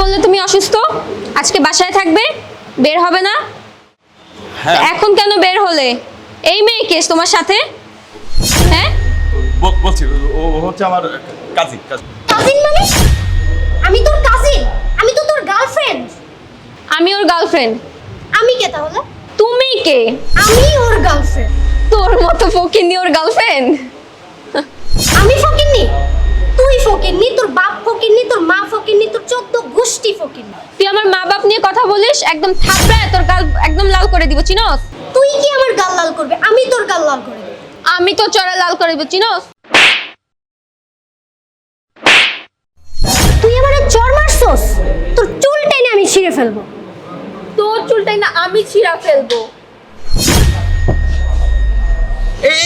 বললে তুমি অসুস্থ? আজকে বাসায় থাকবে বের হবে না? হ্যাঁ। এখন কেন বের হলে? এই মেয়ে কেস তোমার সাথে? হ্যাঁ? বলছি ও হচ্ছে আমার কাজী কাজী কাজিন মানে? আমি তোর কাজিন আমি তো তোর গার্লফ্রেন্ড আমি ওর গার্লফ্রেন্ড আমি কে তাহলে? তুমি কে? আমি ওর গার্লফ্রেন্ড তোর মতো ফকিনি ওর গার্লফ্রেন্ড আমি ফকিন্নি? তুই ফকিন্নি? তোর বাপ ফকিন্নি? তোর মা ফকিন্নি? চোদ্দ গোষ্ঠী ফকিন্নি তুই আমার মা বাপ নিয়ে কথা বলিস একদম থাপড়ায় তোর গাল একদম লাল করে দিব চিনস তুই কি আমার গাল লাল করবে আমি তোর গাল লাল করে দেব আমি তো চড়া লাল করে দিব চিনস তুই আমার চর মারছস তোর চুল টেনে আমি ছিঁড়ে ফেলব তোর চুলটাই না আমি ছিঁড়া ফেলব এই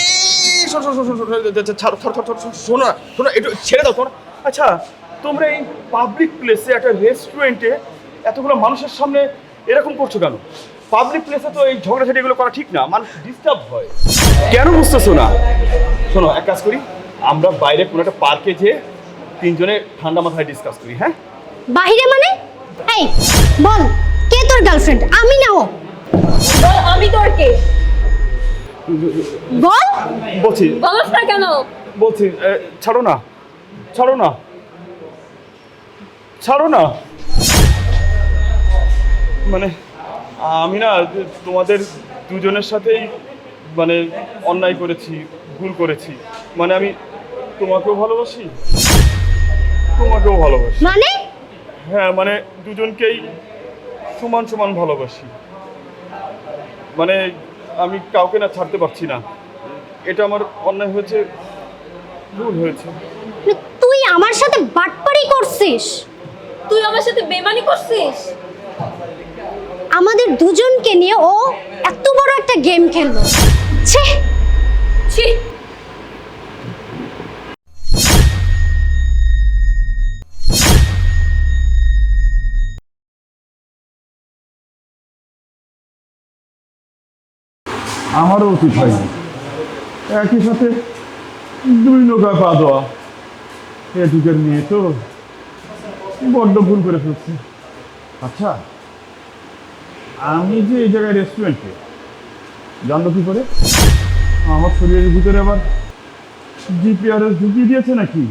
শোনো শোনো শোনো শোনো ছাড়ো ছাড়ো ছাড়ো ছাড়ো, শোনো না শোনো একটু ছেড়ে দাও তোমরা আচ্ছা তোমরা এই পাবলিক প্লেসে একটা রেস্টুরেন্টে এতগুলো মানুষের সামনে এরকম করছ কেন? পাবলিক প্লেসে তো এই ঝগড়াঝাটি এগুলো করা ঠিক না মানুষ ডিস্টার্ব হয়। কেন বুঝতেছো না? শোনো এক কাজ করি আমরা বাইরে কোনো একটা পার্কে যেয়ে তিনজনে ঠান্ডা মাথায় ডিসকাস করি হ্যাঁ? বাহিরে মানে? এই বল কে তোর গার্লফ্রেন্ড আমি না ও। বল আমি তোর কে? বল। বলছি। বলস না কেন? বলছি ছাড়ো না ছাড়ো না। ছাড়ো না। মানে আমি না তোমাদের দুজনের সাথেই মানে অন্যায় করেছি ভুল করেছি। মানে আমি তোমাকেও ভালোবাসি তোমাকেও ভালোবাসি। মানে? হ্যাঁ মানে দুজনকেই সমান সমান ভালোবাসি। মানে আমি কাউকে না ছাড়তে পারছি না। এটা আমার অন্যায় হয়েছে ভুল হয়েছে। তুই আমার সাথে বাটপারি করছিস? তুই আমার সাথে বেমানি করছিস? আমাদের দুজনকে নিয়ে ও এত বড় একটা গেম খেললো। ছে! ছি! আমারও উচিত হয়নি। একই সাথে দুই নৌকা পা দেওয়া। এ যুগের মেয়ে তো বড্ড ভুল করে ফেলছি। আচ্ছা আমি যে এই জায়গায় রেস্টুরেন্টে জানলো কি করে? আমার শরীরের ভিতরে আবার জিপিআরএস ঢুকিয়ে দিয়েছে নাকি?